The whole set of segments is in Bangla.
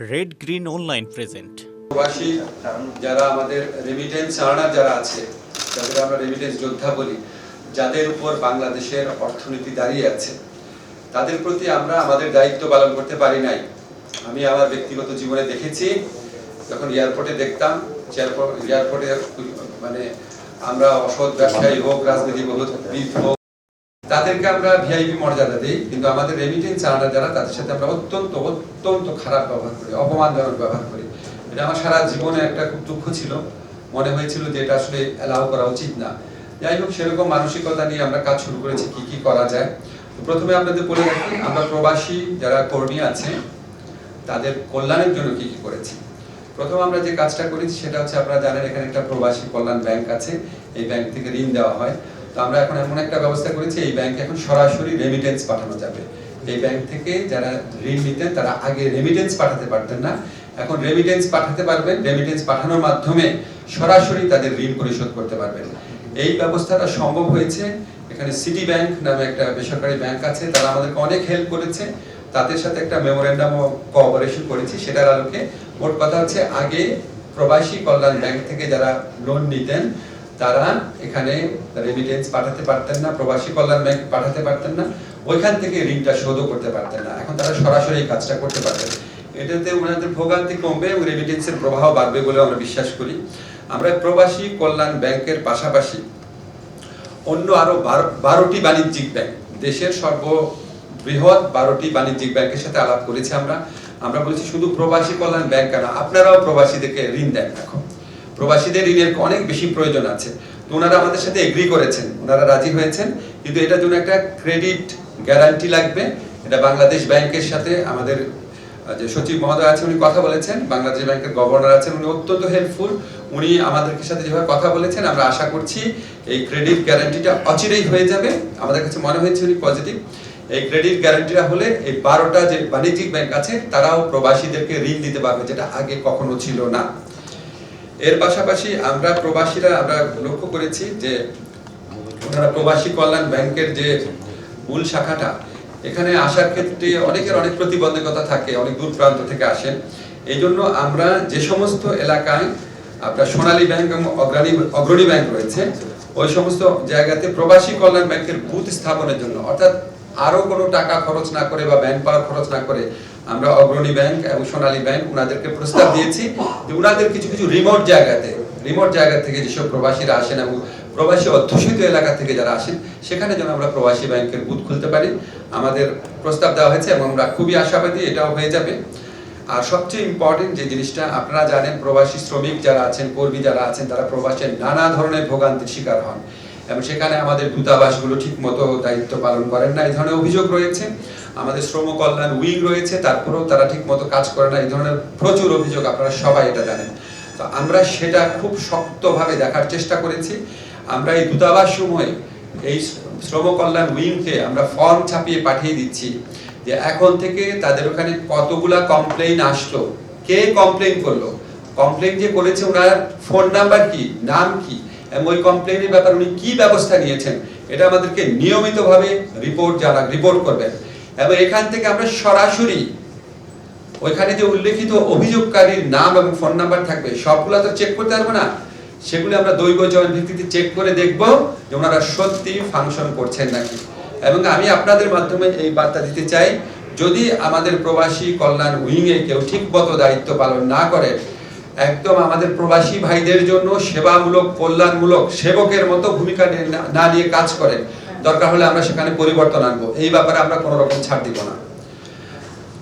রেড গ্রিন অনলাইন প্রেজেন্ট প্রবাসী, যারা আমাদের রেমিটেন্স আর্নার যারা আছে যাদের আমরা রেমিটেন্স যোদ্ধা বলি, যাদের উপর বাংলাদেশের অর্থনীতি দাঁড়িয়ে আছে, তাদের প্রতি আমরা আমাদের দায়িত্ব পালন করতে পারি নাই। আমি আমার ব্যক্তিগত জীবনে দেখেছি, যখন এয়ারপোর্টে দেখতাম এয়ারপোর্টে মানে আমরা অসৎ ব্যবসায়ী হোক, রাজনীতিবিদ হোক তাদেরকে আমরা ভিআইপি মর্যাদা দিই, কিন্তু আমাদের রেমিটেন্স আর্নার যারা, তাদের সাথে আমরা অত্যন্ত অত্যন্ত খারাপ ব্যবহার করি, অপমানজনক ব্যবহার করি। এটা আমার সারা জীবনে একটা খুব দুঃখ ছিল। মনে হয়েছিল যে এটা আসলে অ্যালাউ করা উচিত না। যাই হোক, সেরকম মানসিকতা নিয়ে আমরা কাজ শুরু করেছি, কি কি করা যায়। তো প্রথমে আপনাদের বলে রাখি, আমরা প্রবাসী যারা কর্মী আছে, তাদের কল্যাণের জন্য কি কি করেছি। প্রথম আমরা যে কাজটা করেছি, সেটা হচ্ছে আপনারা জানেন, এখানে একটা প্রবাসী কল্যাণ ব্যাংক আছে। এই ব্যাংক থেকে ঋণ দেওয়া হয়। তো আমরা এখন এমন একটা ব্যবস্থা করেছি, এই ব্যাংকে এখন সরাসরি রেমিটেন্স পাঠানো যাবে। এই ব্যাংক থেকে যারা ঋণ নিতেন, তারা আগে রেমিটেন্স পাঠাতে পারতেন না। এখন রেমিটেন্স পাঠাতে পারবেন রেমিটেন্স পাঠানোর মাধ্যমে সরাসরি তাদের ঋণ পরিশোধ করতে পারবেন। এই ব্যবস্থাটা সম্ভব হয়েছে। এখানে সিটি ব্যাংক নামে একটা বেসরকারি ব্যাংক আছে, তারা আমাদেরকে অনেক হেল্প করেছে। তাদের সাথে একটা মেমোরেন্ডাম কোঅপারেশন করেছি, সেটার আলোকে। মোট কথা হচ্ছে, আগে প্রবাসী কল্যাণ ব্যাংক থেকে যারা লোন নিতেন তারা এখানে রেমিটেন্স পাঠাতে পারতেন না, প্রবাসী কল্যাণ ব্যাংক পাঠাতে পারতেন না, ওইখান থেকে ঋণটা শোধও করতে পারতেন না। এখন তারা সরাসরি কাজটা করতে পারতেন এটাতে ওনাদের ভোগান্তি কমবে এবং রেমিটেন্সের প্রবাহ বাড়বে বলে আমরা বিশ্বাস করি। আমরা প্রবাসী কল্যাণ ব্যাংকের পাশাপাশি অন্য আরও বারোটি বাণিজ্যিক ব্যাংক দেশের সর্ব বৃহৎ বারোটি বাণিজ্যিক ব্যাংকের সাথে আলাপ করেছি আমরা। আমরা বলছি শুধু প্রবাসী কল্যাণ ব্যাংক কেন, আপনারাও প্রবাসীদেরকে ঋণ দেন এখন। প্রবাসীদের ঋণের অনেক বেশি প্রয়োজন আছে। তো ওনারা আমাদের সাথে এগ্রি করেছেন। ওনারা রাজি হয়েছেন। কিন্তু এটার জন্য একটা ক্রেডিট গ্যারান্টি লাগবে। এটা বাংলাদেশ ব্যাংকের সাথে আমাদের যে সচিব মহোদয় আছে উনি কথা বলেছেন। বাংলাদেশ ব্যাংকের গভর্নর আছেন, উনি অত্যন্ত হেল্পফুল উনি আমাদের সাথে যেভাবে কথা বলেছেন, আমরা আশা করছি এই ক্রেডিট গ্যারান্টিটা অচিরেই হয়ে যাবে। আমাদের কাছে মনে হয়েছে উনি পজিটিভ এই ক্রেডিট গ্যারান্টিটা হলে এই বারোটা যে বাণিজ্যিক ব্যাংক আছে, তারাও প্রবাসীদেরকে ঋণ দিতে পারবে, যেটা আগে কখনো ছিল না। এর পাশাপাশি আমরা প্রবাসীরা, আমরা লক্ষ্য করেছি যে ওনারা প্রবাসী কল্যাণ ব্যাংকের যে মূল শাখাটা, এখানে আসার ক্ষেত্রে অনেকের অনেক প্রতিবন্ধকতা থাকে, অনেক দূর প্রান্ত থেকে আসেন। এই জন্য আমরা যে সমস্ত এলাকায় আপনার সোনালী ব্যাংক এবং অগ্রণী অগ্রণী ব্যাংক রয়েছে, ওই সমস্ত জায়গাতে প্রবাসী কল্যাণ ব্যাংকের বুথ স্থাপনের জন্য, অর্থাৎ আরও কোনো টাকা খরচ না করে বা ব্যাংক পাওয়ার খরচ না করে আমরা অগ্রণী ব্যাংক এবং সোনালী ব্যাংক ওনাদেরকে প্রস্তাব দিয়েছি যে ওনাদের কিছু কিছু রিমোট জায়গাতে রিমোট জায়গা থেকে যেসব প্রবাসীরা আসেন এবং প্রবাসী অধ্যুষিত এলাকা থেকে যারা আসেন, সেখানে যেন আমরা প্রবাসী ব্যাংকের বুথ খুলতে পারি। আমাদের প্রস্তাব দেওয়া হয়েছে এবং আমরা খুবই আশাবাদী এটাও হয়ে যাবে। আর সবচেয়ে ইম্পর্টেন্ট যে জিনিসটা, আপনারা জানেন প্রবাসী শ্রমিক যারা আছেন, কর্মী যারা আছেন, তারা প্রবাসের নানা ধরনের ভোগান্তির শিকার হন। এবং সেখানে আমাদের দূতাবাসগুলো ঠিক মতো দায়িত্ব পালন করেন না, এই ধরনের অভিযোগ রয়েছে। আমাদের শ্রম কল্যাণ উইং রয়েছে, তারপরেও তারা ঠিক মতো কাজ করে না, এই ধরনের প্রচুর অভিযোগ আপনারা সবাই এটা জানেন। তো আমরা সেটা খুব শক্তভাবে দেখার চেষ্টা করেছি। আমরা এই দূতাবাস সময়ে এই শ্রম কল্যাণ উইংকে আমরা ফর্ম ছাপিয়ে পাঠিয়ে দিচ্ছি যে এখন থেকে তাদের ওখানে কতগুলা কমপ্লেইন আসলো, কে কমপ্লেইন করল? কমপ্লেইন যে করেছে ওনার ফোন নাম্বার কি, নাম কি? ওই কমপ্লেইনের ব্যাপারে উনি কি ব্যবস্থা নিয়েছেন, এটা আমাদেরকে নিয়মিতভাবে রিপোর্ট রিপোর্ট করবেন। এবং এখান থেকে আমরা সরাসরি ওইখানে যে উল্লেখিত অভিযোগকারীর নাম এবং ফোন নাম্বার থাকবে, সবগুলো তো চেক করতে পারব না। সেগুলো আমরা দৈব ভিত্তিতে চেক করে দেখব যে ওনারা সত্যি ফাংশন করছেন নাকি। এবং আমি আপনাদের মাধ্যমে এই বার্তা দিতে চাই, যদি আমাদের প্রবাসী কল্যাণ উইংয়ে কেউ ঠিক মতো দায়িত্ব পালন না করে একদম আমাদের প্রবাসী ভাইদের জন্য সেবামূলক, কল্যাণমূলক সেবকের মতো ভূমিকা না- নিয়ে কাজ করেন। দরকার হলে আমরা সেখানে পরিবর্তন আনব। এই ব্যাপারে আমরা কোনো রকম ছাড় দিব না।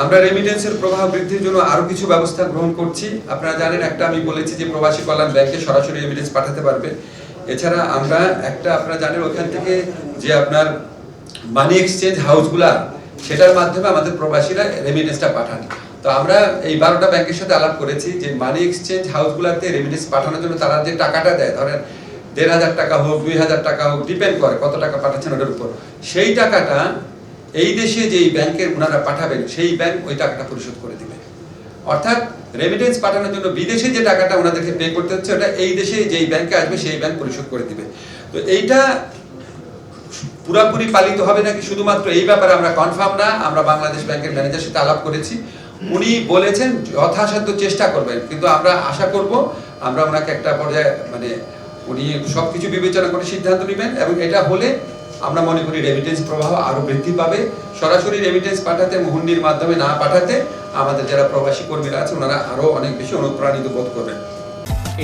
আমরা রেমিটেন্সের প্রভাব বৃদ্ধির জন্য আরও কিছু ব্যবস্থা গ্রহণ করছি। আপনারা জানেন, একটা আমি বলেছি যে প্রবাসী কল্যাণ ব্যাংকে সরাসরি রেমিটেন্স পাঠাতে পারবে। এছাড়া আমরা একটা, আপনারা জানেন, ওখান থেকে যে আপনার মানি এক্সচেঞ্জ হাউসগুলা সেটার মাধ্যমে আমাদের প্রবাসীরা রেমিটেন্সটা পাঠান। তো আমরা এই বারোটা ব্যাংকের সাথে আলাপ করেছি যে মানি এক্সচেঞ্জ হাউসগুলাতে রেমিটেন্স পাঠানোর জন্য তারা যে টাকাটা দেয়, ধরেন দেড় হাজার টাকা হোক, দুই হাজার টাকা হোক ডিপেন্ড করে কত টাকা পাঠাচ্ছেন ওটার উপর। সেই টাকাটা এই দেশে যেই ব্যাংকের ওনারা পাঠাবেন, সেই ব্যাংক ওই টাকাটা পরিশোধ করে দিবে। অর্থাৎ রেমিটেন্স পাঠানোর জন্য বিদেশে যে টাকাটা ওনাদেরকে পে করতে হচ্ছে, ওটা এই দেশে যেই ব্যাংকে আসবে, সেই ব্যাংক পরিশোধ করে দিবে। তো এইটা পুরাপুরি পালিত হবে নাকি? শুধুমাত্র এই ব্যাপারে আমরা কনফার্ম না, আমরা বাংলাদেশ ব্যাংকের ম্যানেজার সাথে আলাপ করেছি। উনি বলেছেন, যথাসাধ্য চেষ্টা করবেন। কিন্তু আমরা আশা করব, আমরা ওনাকে একটা পর্যায়ে মানে উনি সবকিছু বিবেচনা করে সিদ্ধান্ত নেবেন এবং এটা হলে আমরা মনে করি রেমিটেন্স প্রবাহ আরও বৃদ্ধি পাবে। সরাসরি রেমিটেন্স পাঠাতে হুন্ডির মাধ্যমে না পাঠাতে আমাদের যারা প্রবাসী কর্মীরা আছে, ওনারা আরও অনেক বেশি অনুপ্রাণিত বোধ করবেন।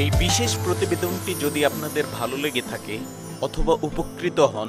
এই বিশেষ প্রতিবেদনটি যদি আপনাদের ভালো লেগে থাকে অথবা উপকৃত হন